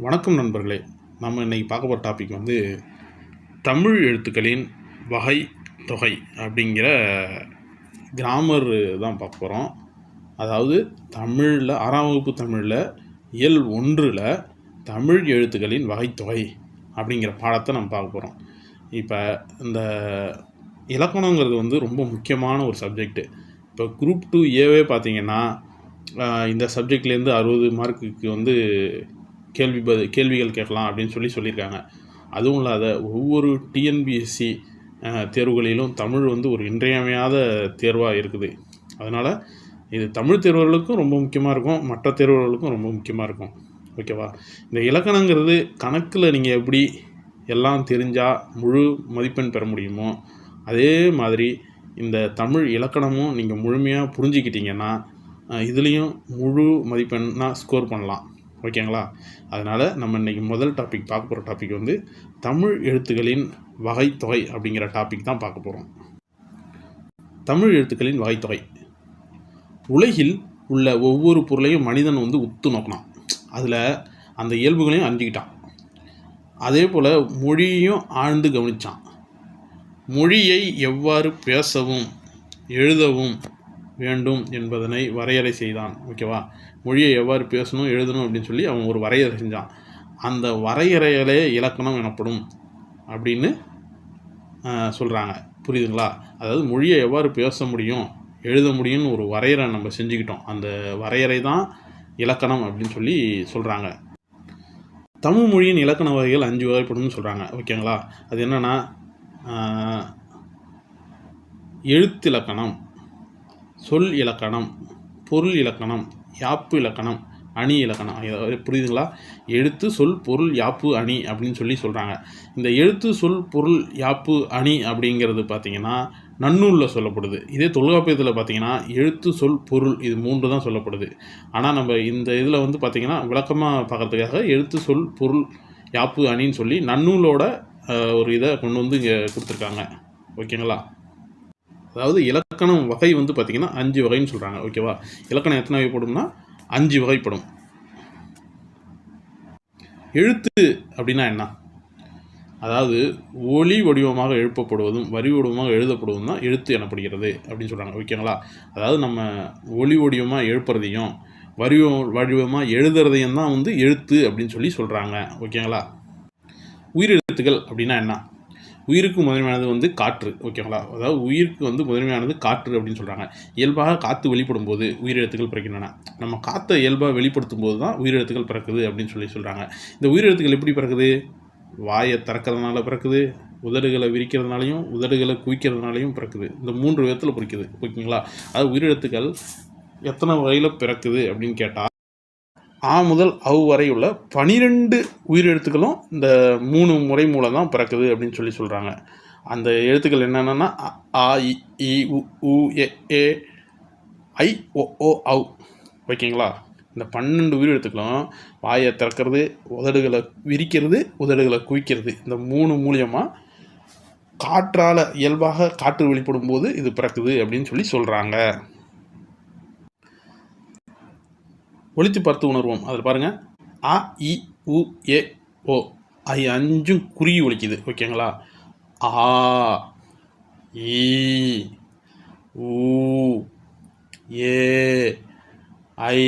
வணக்கம் நண்பர்களே. நம்ம இன்றைக்கி பார்க்க போகிற டாபிக் வந்து தமிழ் எழுத்துக்களின் வகை தொகை அப்படிங்கிற கிராமர் தான் பார்க்க போகிறோம் அதாவது தமிழில் ஆறாம் வகுப்பு தமிழில் இயல் ஒன்றில் தமிழ் எழுத்துக்களின் வகைத்தொகை அப்படிங்கிற பாடத்தை நம்ம பார்க்க போகிறோம் இப்போ இந்த இலக்கணங்கிறது வந்து ரொம்ப முக்கியமான ஒரு சப்ஜெக்ட்டு இப்போ குரூப் டூ ஏவே பார்த்திங்கன்னா இந்த சப்ஜெக்ட்லேருந்து அறுபது மார்க்குக்கு வந்து கேள்வி ப கேள்விகள் கேட்கலாம் அப்படின்னு சொல்லி சொல்லியிருக்காங்க. அதுவும் இல்லாத ஒவ்வொரு டிஎன்பிஎஸ்சி தேர்வுகளிலும் தமிழ் வந்து ஒரு இன்றியமையாத தேர்வாக இருக்குது. அதனால் இது தமிழ் தேர்வுகளுக்கும் ரொம்ப முக்கியமாக இருக்கும் மற்ற தேர்வுகளுக்கும் ரொம்ப முக்கியமாக இருக்கும். ஓகேவா இந்த இலக்கணங்கிறது கணக்கில் நீங்கள் எப்படி எல்லாம் தெரிஞ்சால் முழு மதிப்பெண் பெற முடியுமோ அதே மாதிரி இந்த தமிழ் இலக்கணமும் நீங்கள் முழுமையாக புரிஞ்சுக்கிட்டிங்கன்னா இதுலேயும் முழு மதிப்பெண்ணாக ஸ்கோர் பண்ணலாம். ஓகேங்களா? அதனால் நம்ம இன்றைக்கி முதல் டாபிக் பார்க்க போகிற டாபிக் வந்து தமிழ் எழுத்துக்களின் வகைத்தொகை அப்படிங்கிற டாபிக் தான் பார்க்க போகிறோம் தமிழ் எழுத்துக்களின் வகைத்தொகை. உலகில் உள்ள ஒவ்வொரு பொருளையும் மனிதன் வந்து உத்து நோக்கினான். அதில் அந்த இயல்புகளையும் அறிஞ்சிக்கிட்டான். அதே போல் மொழியையும் ஆழ்ந்து கவனித்தான் மொழியை எவ்வாறு பேசவும் எழுதவும் வேண்டும் என்பதனை வரையறை செய்தான். ஓகேவா? மொழியை எவ்வாறு பேசணும் எழுதணும் அப்படின்னு சொல்லி அவன் ஒரு வரையறை செஞ்சான். அந்த வரையறைகளே இலக்கணம் எனப்படும் அப்படின்னு சொல்கிறாங்க புரியுதுங்களா? அதாவது மொழியை எவ்வாறு பேச முடியும் எழுத முடியும்னு ஒரு வரையறை நம்ம செஞ்சுக்கிட்டோம். அந்த வரையறை தான் இலக்கணம் அப்படின்னு சொல்லி சொல்கிறாங்க தமிழ் மொழியின் இலக்கண வகைகள் அஞ்சு வகைப்படும்னு சொல்கிறாங்க ஓகேங்களா? அது என்னென்னா எழுத்திலக்கணம் சொல் இலக்கணம் பொருள் இலக்கணம் யாப்பு இலக்கணம் அணி இலக்கணம். புரியுதுங்களா? எழுத்து சொல் பொருள் யாப்பு அணி அப்படின்னு சொல்லி சொல்கிறாங்க இந்த எழுத்து சொல் பொருள் யாப்பு அணி அப்படிங்கிறது பார்த்திங்கன்னா நன்னூலில் சொல்லப்படுது. இதே தொல்காப்பியத்தில் பார்த்திங்கன்னா எழுத்து சொல் பொருள் இது மூன்று தான் சொல்லப்படுது. ஆனால் நம்ம இந்த இதில் வந்து பார்த்திங்கன்னா விளக்கமாக பார்க்கறதுக்காக எழுத்து சொல் பொருள் யாப்பு அணின்னு சொல்லி நன்னூலோட ஒரு இதை கொண்டு வந்து இங்கே கொடுத்துருக்காங்க. ஓகேங்களா? அதாவது இலக்கணம் வகை வந்து பார்த்திங்கன்னா அஞ்சு வகைன்னு சொல்கிறாங்க ஓகேவா? இலக்கணம் எத்தனை வகைப்படும்னா அஞ்சு வகைப்படும் எழுத்து அப்படின்னா என்ன? அதாவது ஒளி வடிவமாக எழுப்பப்படுவதும் வரி வடிவமாக எழுதப்படுவதும் தான் எழுத்து எனப்படுகிறது அப்படின்னு சொல்கிறாங்க ஓகேங்களா? அதாவது நம்ம ஒளி வடிவமாக எழுப்புறதையும் வரி வடிவமாக எழுதுறதையும் தான் வந்து எழுத்து அப்படின்னு சொல்லி சொல்கிறாங்க ஓகேங்களா? உயிரெழுத்துக்கள் அப்படின்னா என்ன? உயிருக்கு முதன்மையானது வந்து காற்று ஓகேங்களா அதாவது உயிருக்கு வந்து முதன்மையானது காற்று அப்படின்னு சொல்கிறாங்க இயல்பாக காற்று வெளிப்படும் போது உயிரெழுத்துக்கள் பிறக்கின்றன. நம்ம காற்றை இயல்பாக வெளிப்படுத்தும் போது தான் உயிரிழத்துகள் பிறக்குது அப்படின்னு சொல்லி சொல்கிறாங்க இந்த உயிரிழத்துகள் எப்படி பிறக்குது? வாயை திறக்கிறதுனால பிறக்குது உதடுகளை விரிக்கிறதுனாலையும் உதடுகளை குவிக்கிறதுனாலையும் பிறக்குது. இந்த மூன்று விதத்தில் பிறக்குது ஓகேங்களா அது உயிரிழத்துக்கள் எத்தனை வகையில் பிறக்குது அப்படின்னு கேட்டால் ஆ முதல் அவ் வரை உள்ள பனிரெண்டு உயிரெழுத்துக்களும் இந்த மூணு முறை மூலம் தான் பிறக்குது அப்படின்னு சொல்லி சொல்கிறாங்க அந்த எழுத்துக்கள் என்னென்னா ஆ இ உ உ ஏ ஐ ஓ ஓ ஔ. ஓகேங்களா இந்த பன்னெண்டு உயிரெழுத்துக்களும் வாயை திறக்கிறது உதடுகளை விரிக்கிறது உதடுகளை குவிக்கிறது. இந்த மூணு மூலியமாக காற்றால் இயல்பாக காற்று வெளிப்படும் போது இது பிறக்குது அப்படின்னு சொல்லி சொல்கிறாங்க ஒழித்து பார்த்து உணர்வோம். அதில் பாருங்கள் அ இ உ ஏ ஓ. ஐ அஞ்சும் குறுகி ஒழிக்குது ஓகேங்களா? ஆ ஈ ஊ ஏ ஐ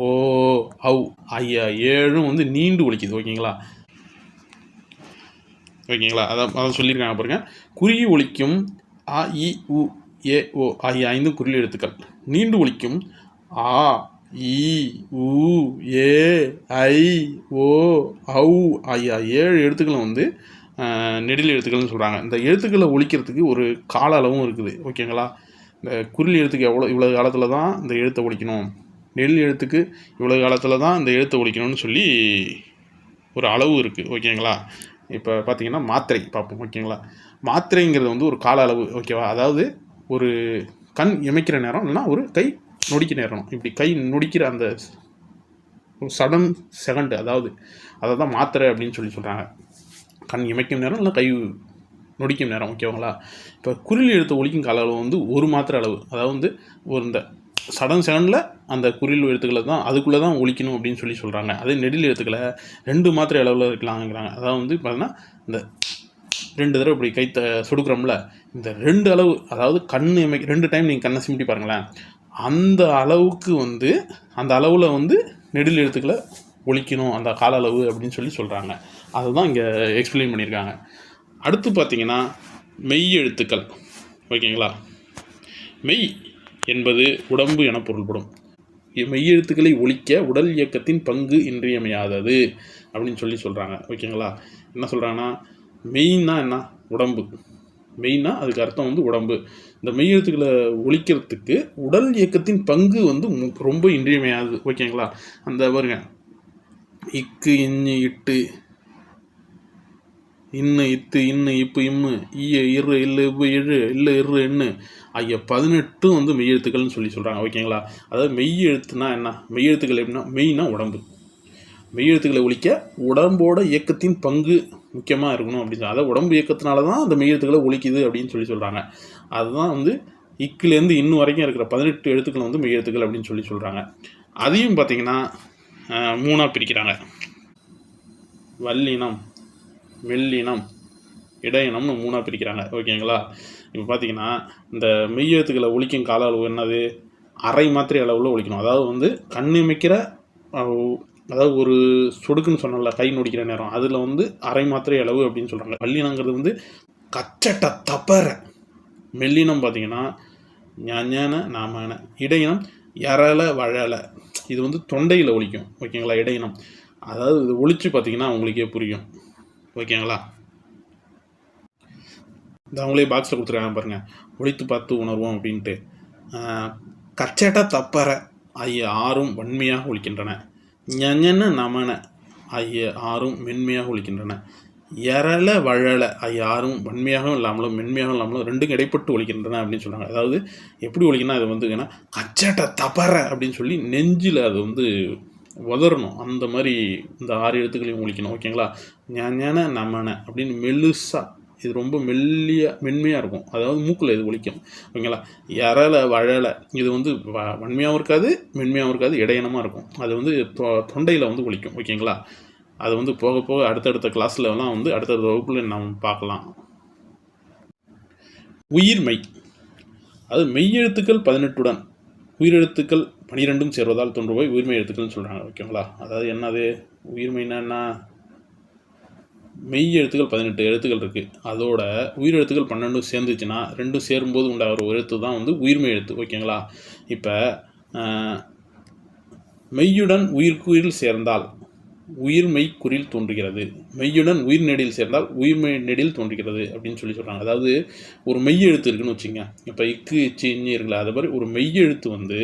ஓ ஔ ஐயா ஏழும் வந்து நீண்டு ஒழிக்குது ஓகேங்களா? ஓகேங்களா? அதான் அதான் சொல்லியிருக்காங்க பாருங்க. குறுகி ஒழிக்கும் அ இ உ ஏ ஓ ஆகிய ஐந்தும் குறில் எழுத்துக்கள். நீண்டு ஒழிக்கும் ஆ இ உ ஏ ஐ ஓ ஔ ஆகிய ஏழு எழுத்துக்களும் வந்து நெடில் எழுத்துக்கள்னு சொல்கிறாங்க இந்த எழுத்துக்களை ஒழிக்கிறதுக்கு ஒரு கால அளவும் இருக்குது. ஓகேங்களா? இந்த குரில் எழுத்துக்கு எவ்வளோ இவ்வளோ காலத்தில் தான் இந்த எழுத்தை ஒழிக்கணும்? நெல் எழுத்துக்கு இவ்வளோ காலத்தில் தான் இந்த எழுத்தை ஒழிக்கணும்னு சொல்லி ஒரு அளவு இருக்குது ஓகேங்களா? இப்போ பார்த்தீங்கன்னா மாத்திரை பார்ப்போம். ஓகேங்களா? மாத்திரைங்கிறது வந்து ஒரு கால அளவு. ஓகேவா? அதாவது ஒரு கண் இமைக்கிற நேரம் இல்லைனா ஒரு கை நொடிக்க நேரணும். இப்படி கை நொடிக்கிற அந்த ஒரு சடன் செகண்டு அதாவது அதை தான் மாத்திரை அப்படின்னு சொல்லி சொல்கிறாங்க கண் இமைக்கும் நேரம் இல்லை கை நொடிக்கும் நேரம் ஓகேங்களா இப்போ குரில் எழுத்து ஒழிக்கும் கால அளவு வந்து ஒரு மாத்திரை அளவு. அதாவது வந்து ஒரு இந்த சடன் செகண்டில் அந்த குறில் எழுத்துக்களை தான் அதுக்குள்ளே தான் ஒழிக்கணும் அப்படின்னு சொல்லி சொல்கிறாங்க அதே நெடில் எழுத்துக்களை ரெண்டு மாத்திரை அளவில் இருக்கலாங்கிறாங்க அதாவது வந்து பார்த்தீங்கன்னா இந்த ரெண்டு தடவை இப்படி கை த சொடுக்குறோம்ல இந்த ரெண்டு அளவு அதாவது கண் இமை ரெண்டு டைம் நீங்கள் கண்ணை சிமிட்டி பாருங்களேன். அந்த அளவுக்கு வந்து அந்த அளவில் வந்து நெடில் எழுத்துக்களை ஒழிக்கணும் அந்த கால அளவு அப்படின்னு சொல்லி சொல்கிறாங்க அதுதான் இங்கே எக்ஸ்பிளைன் பண்ணியிருக்காங்க. அடுத்து பார்த்தீங்கன்னா மெய் எழுத்துக்கள். ஓகேங்களா? மெய் என்பது உடம்பு என பொருள்படும். மெய்யெழுத்துக்களை மெய் எழுத்துக்களை ஒழிக்க உடல் இயக்கத்தின் பங்கு இன்றியமையாதது அப்படின்னு சொல்லி சொல்கிறாங்க ஓகேங்களா? என்ன சொல்கிறாங்கன்னா மெயின்னா என்ன? உடம்பு. மெயின்னா அதுக்கு அர்த்தம் வந்து உடம்பு. இந்த மெய்யெழுத்துக்களை ஒழிக்கிறதுக்கு உடல் இயக்கத்தின் பங்கு வந்து ரொம்ப இன்றியமையாது ஓகேங்களா? அந்த பாருங்க. இக்கு இன்னு இட்டு. இன்னு இத்து இன்னு இப்பு இம்மு. ஈய இரு இல்லு இப்பு இழு இல்லை இரு எண்ணு ஆகிய பதினெட்டும் வந்து மெய்யெழுத்துக்கள்னு சொல்லி சொல்கிறாங்க ஓகேங்களா? அதாவது மெய் எழுத்துனா என்ன? மெய் எழுத்துக்கள் எப்படின்னா மெய்னா உடம்பு. மெய் எழுத்துக்களை ஒழிக்க உடம்போட இயக்கத்தின் பங்கு முக்கியமாக இருக்கணும் அப்படின்னு சொல்லி. அதாவது உடம்பு இயக்கத்தினால தான் அந்த மெய் எழுத்துக்களை ஒழிக்குது அப்படின்னு சொல்லி சொல்கிறாங்க அதுதான் வந்து இக்குலேருந்து இன்னும் வரைக்கும் இருக்கிற பதினெட்டு எழுத்துக்கள் வந்து மெய் எழுத்துக்கள் அப்படின்னு சொல்லி சொல்கிறாங்க அதையும் பார்த்தீங்கன்னா மூணாக பிரிக்கிறாங்க. வல்லினம் மெல்லினம் இடையினம்னு மூணாக பிரிக்கிறாங்க. ஓகேங்களா? இப்போ பார்த்தீங்கன்னா இந்த மெய் எழுத்துக்களை ஒழிக்கும் கால அளவு என்னது? அரை மாத்திரை அளவில் ஒழிக்கணும். அதாவது வந்து கண் அதாவது ஒரு சொடுக்குன்னு சொன்னோம்ல கை நொடிக்கிற நேரம் அதில் வந்து அரை மாத்திரை அளவு அப்படின்னு சொல்கிறாங்க வல்லினங்கிறது வந்து கச்சட்ட தப்பற. மெல்லினம் பார்த்தீங்கன்னா ஞான நாமான இடையினம் எறல வழல இது வந்து தொண்டையில் ஒழிக்கும் ஓகேங்களா? இடையினம். அதாவது இது ஒழிச்சு பார்த்தீங்கன்னா உங்களுக்கே புரியும். ஓகேங்களா? இந்த அவங்களே பாக்ஸில் கொடுத்துருக்காங்க பாருங்க. ஒழித்து பார்த்து உணர்வோம் அப்படின்ட்டு. ஆஹ், தப்பற ஆகிய ஆறும் வன்மையாக ஒழிக்கின்றன ஞன நமன ஆகிய ஆறும் மென்மையாக ஒழிக்கின்றன எரள வழல யாரும் வன்மையாகவும் இல்லாமலும் மென்மையாகவும் இல்லாமலும் ரெண்டும் இடைப்பட்டு ஒழிக்கின்றன அப்படின்னு சொல்கிறாங்க அதாவது எப்படி ஒழிக்கணும் அது வந்து ஏன்னா கச்சட்ட தபற அப்படின்னு சொல்லி நெஞ்சில் அது வந்து உதறணும். அந்த மாதிரி இந்த ஆறு எழுத்துக்களையும் ஒழிக்கணும். ஓகேங்களா ஞான நமன அப்படின்னு மெல்லுசா இது ரொம்ப மெல்லிய மென்மையாக இருக்கும். அதாவது மூக்கில் இது ஒழிக்கும். ஓகேங்களா எரலை வழலை இது வந்து வ வன்மையாகவும் இருக்காது மென்மையாகவும் இருக்காது இடையனமாக இருக்கும். அது வந்து தொ தொண்டையில் வந்து ஒழிக்கும். ஓகேங்களா அது வந்து போக போக அடுத்தடுத்த கிளாஸ்லலாம் வந்து அடுத்தடுத்த வகுப்பில் நாம் பார்க்கலாம். உயிர்மெய் அது மெய்யெழுத்துக்கள் பதினெட்டுடன் உயிரெழுத்துக்கள் பனிரெண்டும் சேர்வதால் தோன்றுவோய் உயிர்மெய் எழுத்துக்கள்னு சொல்கிறாங்க ஓகேங்களா? அதாவது என்னது? உயிர்மைனா என்ன? மெய் எழுத்துக்கள் பதினெட்டு எழுத்துக்கள் இருக்குது அதோட உயிர் எழுத்துக்கள் பன்னெண்டும் சேர்ந்துச்சுன்னா ரெண்டும் சேரும்போது உண்டாகிற ஒரு எழுத்து தான் வந்து உயிர்மெய் எழுத்து ஓகேங்களா? இப்போ மெய்யுடன் உயிர்க்குயிரில் சேர்ந்தால் உயிர் மெய்க்குறில் தோன்றுகிறது. மெய்யுடன் உயிர் நெடில் சேர்ந்தால் உயிர் மெய் நெடில் தோன்றுகிறது அப்படின்னு சொல்லி சொல்கிறாங்க அதாவது ஒரு மெய் எழுத்து இருக்குன்னு வச்சுங்க இப்போ இக்கு சின்னி இருக்குல்ல அது மாதிரி ஒரு மெய் எழுத்து வந்து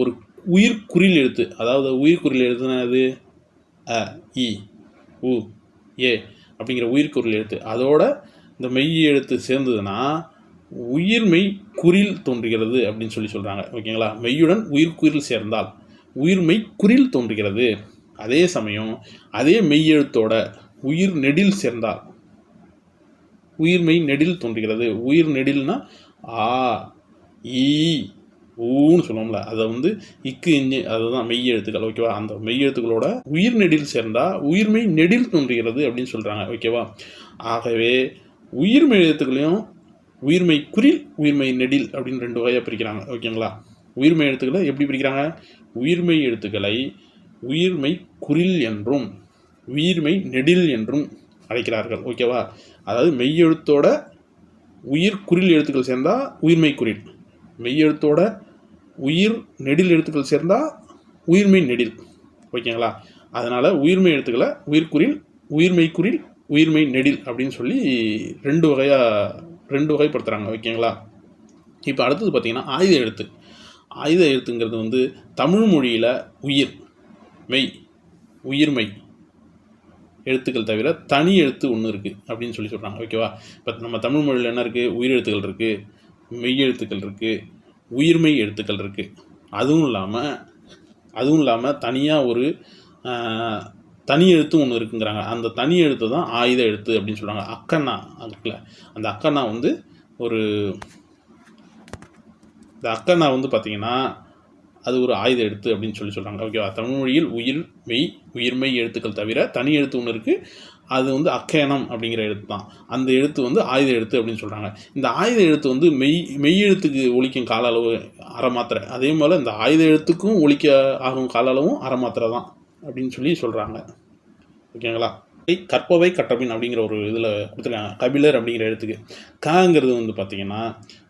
ஒரு உயிர் குறில் எழுத்து அதாவது உயிர் குறில் எழுத்துனா அது அ இ உ ஏ அப்படிங்கிற உயிர் குறில் எழுத்து. அதோட இந்த மெய் எழுத்து சேர்ந்ததுன்னா உயிர்மெய் குறில் தோன்றுகிறது அப்படின்னு சொல்லி சொல்கிறாங்க ஓகேங்களா? மெய்யுடன் உயிர்க்குறில் சேர்ந்தால் உயிர்மெய் குறில் தோன்றுகிறது. அதே சமயம் அதே மெய்யெழுத்தோட உயிர் நெடில் சேர்ந்தால். உயிர்மெய் நெடில் தோன்றுகிறது. உயிர் நெடில்னா ஆ ஈ ஊன்னு சொல்லுவோம்ல. அதை வந்து இக்கு இஞ்சு அதுதான் மெய் எழுத்துக்கள் ஓகேவா? அந்த மெய் எழுத்துக்களோட உயிர் நெடில் சேர்ந்தா உயிர்மை நெடில் தோன்றுகிறது அப்படின்னு சொல்கிறாங்க ஓகேவா? ஆகவே உயிர்மை எழுத்துக்களையும் உயிர்மை குறில் உயிர்மை நெடில் அப்படின்னு ரெண்டு வகையாக பிரிக்கிறாங்க ஓகேங்களா? உயிர்மை எழுத்துக்களை எப்படி பிரிக்கிறாங்க? உயிர்மை எழுத்துக்களை உயிர்மை குறில் என்றும் உயிர்மை நெடில் என்றும் அழைக்கிறார்கள். ஓகேவா அதாவது மெய் எழுத்தோட உயிர் குறில் எழுத்துக்கள் சேர்ந்தால் உயிர்மெய் குறில் மெய் எழுத்தோட உயிர் நெடில் எழுத்துக்கள் சேர்ந்தால் உயிர்மெய் நெடில். ஓகேங்களா அதனால் உயிர்மெய் எழுத்துக்களை உயிர்குறில் உயிர்மெய் குறில் உயிர்மை நெடில் அப்படின்னு சொல்லி ரெண்டு வகையாக ரெண்டு வகைப்படுத்துகிறாங்க ஓகேங்களா இப்போ அடுத்தது பார்த்திங்கன்னா ஆயுத எழுத்து. ஆயுத எழுத்துங்கிறது வந்து தமிழ் மொழியில் உயிர். மெய் உயிர்மெய் எழுத்துக்கள் தவிர தனி எழுத்து ஒன்று இருக்குது அப்படின்னு சொல்லி சொல்கிறாங்க ஓகேவா இப்போ நம்ம தமிழ் மொழியில் என்ன இருக்குது உயிர் எழுத்துக்கள் இருக்குது மெய் எழுத்துக்கள் இருக்குது உயிர்மெய் எழுத்துக்கள் இருக்குது அதுவும் இல்லாமல் அதுவும் இல்லாமல் தனியாக ஒரு தனி எழுத்து ஒன்று இருக்குங்கிறாங்க. அந்த தனி எழுத்து தான் ஆயுத எழுத்து அப்படின்னு சொல்கிறாங்க அக்கண்ணா இருக்குல்ல அந்த அக்கண்ணா வந்து ஒரு இந்த அக்கண்ணா வந்து பார்த்திங்கன்னா அது ஒரு ஆயுத எழுத்து அப்படின்னு சொல்லி சொல்கிறாங்க ஓகேவா தமிழ் மொழியில் உயிர் மெய் உயிர்மை எழுத்துக்கள் தவிர தனி எழுத்து ஒன்று இருக்குது அது வந்து அக்கேனம் அப்படிங்கிற எழுத்து தான். அந்த எழுத்து வந்து ஆயுத எழுத்து அப்படின்னு சொல்கிறாங்க இந்த ஆயுத எழுத்து வந்து மெய் மெய் எழுத்துக்கு ஒழிக்கும் கால அளவு அரை மாத்திரை. அதே போல் இந்த ஆயுத எழுத்துக்கும் ஒழிக்க ஆகும் கால அளவும் அரை மாத்திரை தான் அப்படின்னு சொல்லி சொல்கிறாங்க ஓகேங்களா கற்பவை கட்டபின் அப்படிங்கிற ஒரு இதில் கொடுத்துருக்காங்க. கபிலர் அப்படிங்கிற எழுத்துக்கு. காங்கிறது வந்து பார்த்திங்கன்னா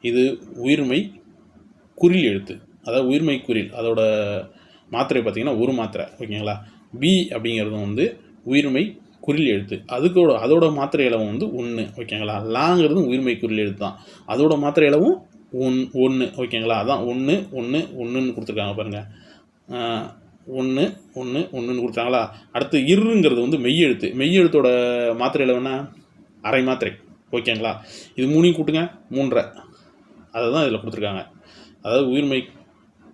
இது உயிர்மை குறில் எழுத்து. அதாவது உயிர்மை குறில் அதோட மாத்திரை பார்த்திங்கன்னா ஒரு மாத்திரை ஓகேங்களா? பி அப்படிங்கிறது வந்து உயிர்மை குறில் எழுத்து. அதுக்கோட அதோட மாத்திரை இலவம் வந்து ஒன்று ஓகேங்களா? லாங்கிறது உயிர்மை குறில் எழுத்து தான். அதோட மாத்திரை இலவும் ஒன் ஒன்று ஓகேங்களா? அதான் ஒன்று ஒன்று ஒன்றுன்னு கொடுத்துருக்காங்க பாருங்கள் ஒன்று ஒன்று ஒன்றுன்னு கொடுத்தாங்களா அடுத்து இருங்கிறது வந்து மெய்யெழுத்து. மெய்யெழுத்தோட மாத்திரையில் என்ன? அரை மாத்திரை ஓகேங்களா? இது மூணையும் கூட்டுங்க மூன்றரை. அதை தான் இதில் கொடுத்துருக்காங்க. அதாவது உயிர்மை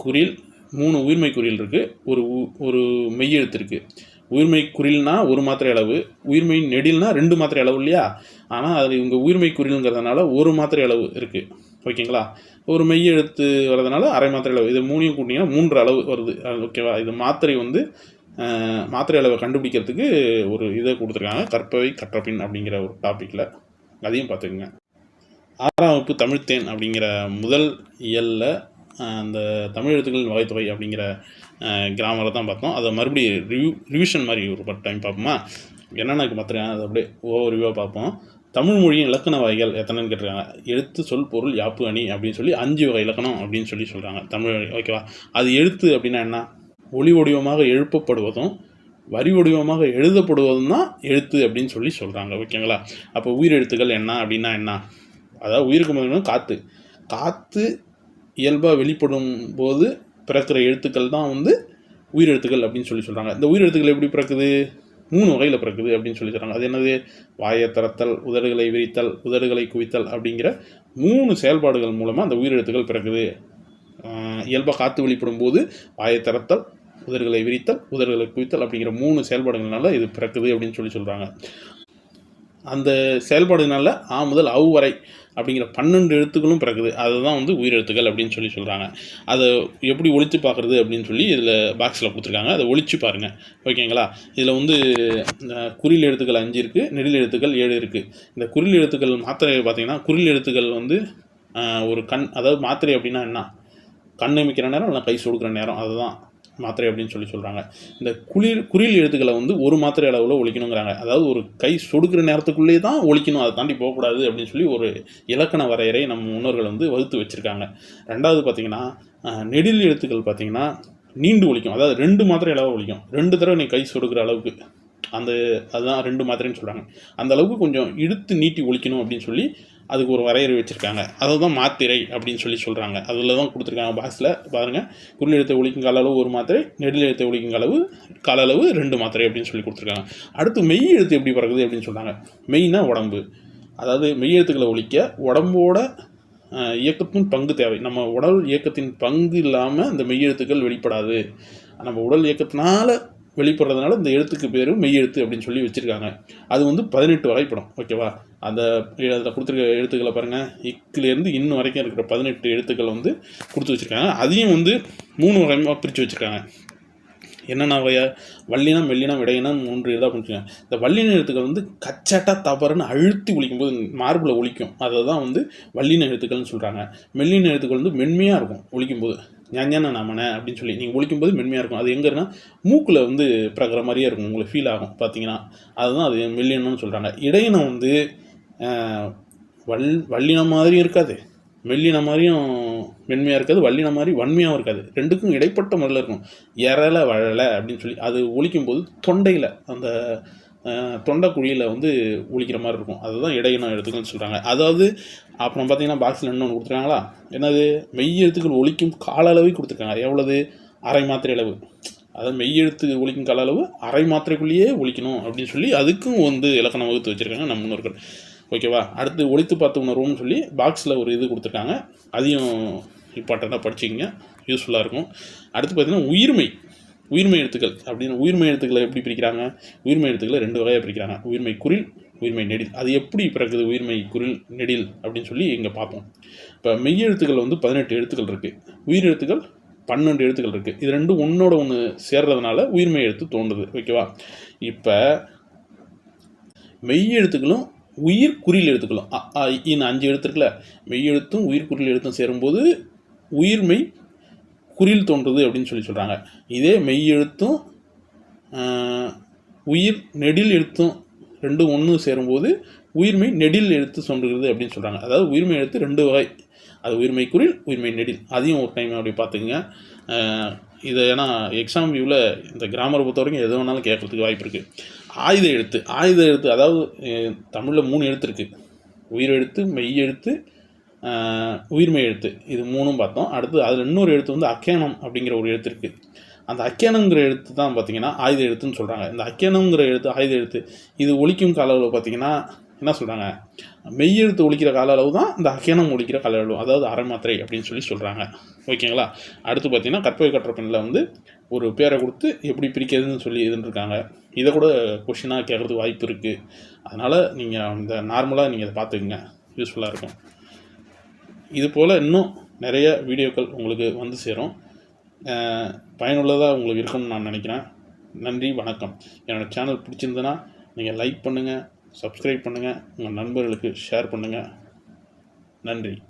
குறில் மூணு உயிர்மை குறில் இருக்குது ஒரு உ- ஒரு மெய்யெழுத்து இருக்குது உயிர்மை குறில்னா ஒரு மாத்திரை அளவு உயிர்மை நெடில்னா ரெண்டு மாத்திரை அளவு இல்லையா? ஆனால் அதில் இவங்க உயிர்மை குறில்ங்கிறதுனால ஒரு மாத்திரை அளவு இருக்குது ஓகேங்களா? ஒரு மெய் எழுத்து வரதுனால அரை மாத்திரை அளவு. இது மூணையும் கூட்டிங்கன்னா மூன்று அளவு வருது. அது ஓகேவா? இது மாத்திரை வந்து மாத்திரை அளவை கண்டுபிடிக்கிறதுக்கு ஒரு இதை கொடுத்துருக்காங்க. கற்பவை கற்றபின் அப்படிங்கிற ஒரு டாப்பிக்கில் அதையும் பார்த்துக்குங்க. ஆறாம் வகுப்பு தமிழ்த்தேன் அப்படிங்கிற முதல் இயலில் அந்த தமிழ் எழுத்துக்களின் வகைத்தொகை அப்படிங்கிற கிராமரை தான் பார்த்தோம். அதை மறுபடியும் ரிவ்யூ ரிவிஷன் மாதிரி ஒரு டைம் பார்ப்போமா? என்னென்ன மாத்திரம் அதை அப்படியே ஓவர் ரிவ்யூவாக பார்ப்போம். தமிழ் மொழியின் இலக்கண வகைகள் எத்தனைன்னு கேட்டிருக்காங்க. எழுத்து சொல் பொருள் யாப்பு அணி அப்படின்னு சொல்லி அஞ்சு வகை இலக்கணம் அப்படின்னு சொல்லி சொல்கிறாங்க தமிழ் ஓகேவா அது எழுத்து அப்படின்னா என்ன? ஒளி வடிவமாக எழுப்பப்படுவதும் வரி வடிவமாக எழுதப்படுவதும் தான் எழுத்து அப்படின்னு சொல்லி சொல்கிறாங்க ஓகேங்களா அப்போ உயிரெழுத்துக்கள் என்ன அப்படின்னா என்ன? அதாவது உயிருக்கு முதல்ல காற்று காற்று இயல்பாக வெளிப்படும் போது பிறக்கிற எழுத்துக்கள் தான் வந்து உயிரெழுத்துக்கள் அப்படின்னு சொல்லி சொல்கிறாங்க இந்த உயிரெழுத்துக்கள் எப்படி பிறக்குது? மூணு வகையில் பிறக்குது அப்படின்னு சொல்லி சொல்கிறாங்க அது என்னது? வாயை திறத்தல் உதடுகளை விரித்தல் உதடுகளை குவித்தல் அப்படிங்கிற மூணு செயல்பாடுகள் மூலமாக அந்த உயிரெழுத்துக்கள் பிறக்குது. இயல்பாக காற்று வெளிப்படும் போது வாயை திறத்தல் உதடுகளை விரித்தல் உதடுகளை குவித்தல் அப்படிங்கிற மூணு செயல்பாடுகள்னால இது பிறக்குது அப்படின்னு சொல்லி சொல்கிறாங்க அந்த செயல்பாடுனால ஆ முதல் அவு வரை அப்படிங்கிற பன்னெண்டு எழுத்துக்களும் பிறக்குது. அதுதான் வந்து உயிரெழுத்துக்கள் அப்படின்னு சொல்லி சொல்கிறாங்க அதை எப்படி ஒழித்து பார்க்குறது அப்படின்னு சொல்லி இதில் பாக்ஸில் கொடுத்துருக்காங்க. அதை ஒழிச்சு பாருங்கள் ஓகேங்களா? இதில் வந்து இந்த குறில் எழுத்துக்கள் அஞ்சு இருக்குது நெடில் எழுத்துக்கள் ஏழு இருக்குது இந்த குறில் எழுத்துக்கள் மாத்திரை பார்த்தீங்கன்னா குறில் எழுத்துக்கள் வந்து ஒரு கண் அதாவது மாத்திரை அப்படின்னா என்ன? கண் அமைக்கிற நேரம் இல்லை கை சொடுக்கிற நேரம். அதுதான். மாத்திரை அப்படின்னு சொல்லி சொல்கிறாங்க இந்த குளிர் குறில் எழுத்துக்களை வந்து ஒரு மாத்திரை அளவில் ஒழிக்கணுங்கிறாங்க. அதாவது ஒரு கை சொடுக்கிற நேரத்துக்குள்ளேயே தான் ஒழிக்கணும். அதை தாண்டி போகக்கூடாது அப்படின்னு சொல்லி ஒரு இலக்கண வரையறை நம்ம முன்னோர்கள் வந்து வகுத்து வச்சுருக்காங்க. ரெண்டாவது பார்த்தீங்கன்னா நெடில் எழுத்துக்கள் பார்த்தீங்கன்னா நீண்டு ஒழிக்கும். அதாவது ரெண்டு மாத்திரை அளவு ஒழிக்கும். ரெண்டு தடவை நீ கை சொடுக்கிற அளவுக்கு. அந்த அதுதான் ரெண்டு மாத்திரைன்னு சொல்கிறாங்க அந்த அளவுக்கு கொஞ்சம் இழுத்து நீட்டி ஒழிக்கணும் அப்படின்னு சொல்லி அதுக்கு ஒரு வரையறை வச்சுருக்காங்க. அதை தான் மாத்திரை அப்படின்னு சொல்லி சொல்கிறாங்க அதில் தான் கொடுத்துருக்காங்க பாக்ஸில். பாருங்கள் குரல் எழுத்தை ஒழிக்கும் கால அளவு ஒரு மாத்திரை நெடில் எழுத்தை ஒழிக்கும் அளவு கால அளவு ரெண்டு மாத்திரை அப்படின்னு சொல்லி கொடுத்துருக்காங்க. அடுத்து மெய் எழுத்து எப்படி பிறகுது அப்படின்னு சொல்கிறாங்க மெய்னா உடம்பு. அதாவது மெய் எழுத்துக்களை ஒழிக்க உடம்போட இயக்கத்தின் பங்கு தேவை. நம்ம உடல் இயக்கத்தின் பங்கு இல்லாமல் இந்த மெய் எழுத்துக்கள் வெளிப்படாது. நம்ம உடல் இயக்கத்தினால வெளிப்படுறதுனால இந்த எழுத்துக்கு பேர் மெய் எழுத்து அப்படின்னு சொல்லி வச்சுருக்காங்க. அது வந்து பதினெட்டு வரைப்படம் ஓகேவா அந்த அதில் கொடுத்துருக்க எழுத்துக்களை பாருங்கள் இக்கிலேருந்து இன்னும் வரைக்கும் இருக்கிற பதினெட்டு எழுத்துக்கள் வந்து கொடுத்து வச்சுருக்காங்க. அதையும் வந்து மூணு வகையாக பிரித்து வச்சுருக்காங்க. என்னென்ன வகையா? வள்ளினம் வெள்ளினம் விடையினம் மூன்று இதாக பிடிச்சிருக்காங்க இந்த வள்ளின எழுத்துக்கள் வந்து கச்சட்டா தவறுன்னு அழுத்தி ஒழிக்கும் போது மார்பில் ஒழிக்கும். அதை தான் வந்து வள்ளின எழுத்துக்கள்னு சொல்கிறாங்க மெல்லின எழுத்துக்கள் வந்து மென்மையாக இருக்கும் ஒழிக்கும் போது ஞான நாமன அப்படின்னு சொல்லி நீங்கள் ஒழிக்கும் போது மென்மையாக இருக்கும். அது எங்கேருன்னா மூக்கில் வந்து பிறகுற மாதிரியே இருக்கும். உங்களுக்கு ஃபீல் ஆகும் பார்த்தீங்கன்னா அதுதான் அது மெல்லினம்னு சொல்கிறாங்க இடையினம் வந்து வல் வல்லினம் மாதிரியும் இருக்காது. மெல்லின மாதிரியும் மென்மையாக இருக்காது. வல்லின மாதிரி வன்மையாகவும் இருக்காது. ரெண்டுக்கும் இடைப்பட்ட முறையில் இருக்கும். எறலை வழலை அப்படின்னு சொல்லி அது ஒழிக்கும் போது தொண்டையில் அந்த தொண்டை தொண்டைக்குழியில் வந்து ஒழிக்கிற மாதிரி இருக்கும். அதுதான் இடையினம் எழுத்துக்கள்னு சொல்கிறாங்க அதாவது அப்புறம் பார்த்தீங்கன்னா பாக்ஸில் இன்னொன்று கொடுத்துருக்காங்களா? என்னது? மெய் எழுத்துக்கள் ஒழிக்கும் கால அளவே கொடுத்துருக்காங்க. எவ்வளவு? அரை மாத்திரை அளவு. அதாவது மெய் எழுத்து ஒழிக்கும் கால அளவு அரை மாத்திரைக்குள்ளேயே ஒழிக்கணும் அப்படின்னு சொல்லி அதுக்கும் வந்து இலக்கணம் வகுத்து வச்சுருக்காங்க நம்ம முன்னோர்கள். ஓகேவா அடுத்து ஒழித்து பார்த்து உணர்வுன்னு சொல்லி பாக்ஸில் ஒரு இது கொடுத்துருக்காங்க. அதையும் இம்பார்ட்டண்ட்டாக படிச்சிக்கிங்க. யூஸ்ஃபுல்லாக இருக்கும். அடுத்து பார்த்திங்கன்னா உயிர்மை. உயிர்மை எழுத்துக்கள் அப்படின்னு உயிர்மை எழுத்துக்களை எப்படி பிரிக்கிறாங்க? உயிர்மை எழுத்துக்களை ரெண்டு வகையாக பிரிக்கிறாங்க. உயிர்மை குறில் உயிர்மை நெடில். அது எப்படி பிறக்குது உயிர்மை குறில் நெடில் அப்படின்னு சொல்லி இங்கே பார்ப்போம். இப்போ மெய் எழுத்துக்கள் வந்து பதினெட்டு எழுத்துக்கள் இருக்குது உயிர் எழுத்துக்கள் பன்னெண்டு எழுத்துக்கள் இருக்குது இது ரெண்டும் ஒன்றோட ஒன்று சேர்றதுனால உயிர்மெய் எழுத்து தோன்றுது. ஓகேவா இப்போ மெய் எழுத்துக்களும் உயிர் குறியில் எழுத்துக்களும். அ அஞ்சு எழுத்துருக்குல. மெய் எழுத்தும் உயிர் குறியில் எழுத்தும் சேரும்போது உயிர்மெய் குறியில் தோன்றுது அப்படின்னு சொல்லி சொல்கிறாங்க இதே மெய் எழுத்தும் உயிர் நெடில் எழுத்தும் ரெண்டும் ஒன்று சேரும்போது உயிர்மை நெடில் எழுத்து சொல்கிறது அப்படின்னு சொல்கிறாங்க அதாவது உயிர்மை எழுத்து ரெண்டு வகை. அது உயிர்மை குறில் உயிர்மை நெடில். அதையும் ஒரு டைம் அப்படி பார்த்துக்குங்க. இதை ஏன்னா எக்ஸாம் வியூவில் இந்த கிராமரை பொறுத்த வரைக்கும் எது வேணாலும் கேட்கறதுக்கு வாய்ப்பு இருக்குது ஆயுத எழுத்து. ஆயுத எழுத்து அதாவது தமிழில் மூணு எழுத்து இருக்குது உயிர் எழுத்து மெய் எழுத்து உயிர்மை உயிர்மெய் எழுத்து. இது மூணும் பார்த்தோம். அடுத்து அதில் இன்னொரு எழுத்து வந்து அக்கேனம் அப்படிங்கிற ஒரு எழுத்து இருக்குது அந்த அக்கேனங்கிற எழுத்து தான் பார்த்தீங்கன்னா ஆயுத எழுத்துன்னு சொல்கிறாங்க இந்த அக்கேனங்கிற எழுத்து ஆயுத எழுத்து இது ஒழிக்கும் கால அளவு பார்த்தீங்கன்னா என்ன சொல்கிறாங்க மெய் எழுத்து ஒழிக்கிற கால அளவு தான் இந்த அக்கேனம் ஒழிக்கிற கால அளவு. அதாவது அரை மாத்திரை அப்படின்னு சொல்லி சொல்கிறாங்க ஓகேங்களா? அடுத்து பார்த்தீங்கன்னா கற்பவை கற்ற பெண்ணில் வந்து ஒரு பேரை கொடுத்து எப்படி பிரிக்கிறதுன்னு சொல்லி இருந்துருக்காங்க இதை கூட கொஷினாக கேட்குறதுக்கு வாய்ப்பு இருக்குது அதனால் நீங்கள் இந்த நார்மலாக நீங்கள் இதை பார்த்துக்குங்க. யூஸ்ஃபுல்லாக இருக்கும். இது போல் இன்னும் நிறைய வீடியோக்கள் உங்களுக்கு வந்து சேரும். பயனுள்ளதாக உங்களுக்கு இருக்கும்னு நான் நினைக்கிறேன். நன்றி வணக்கம். என்னோடய சேனல் பிடிச்சிருந்ததுன்னா நீங்கள் லைக் பண்ணுங்கள் சப்ஸ்கிரைப் பண்ணுங்கள் உங்கள் நண்பர்களுக்கு ஷேர் பண்ணுங்கள் நன்றி.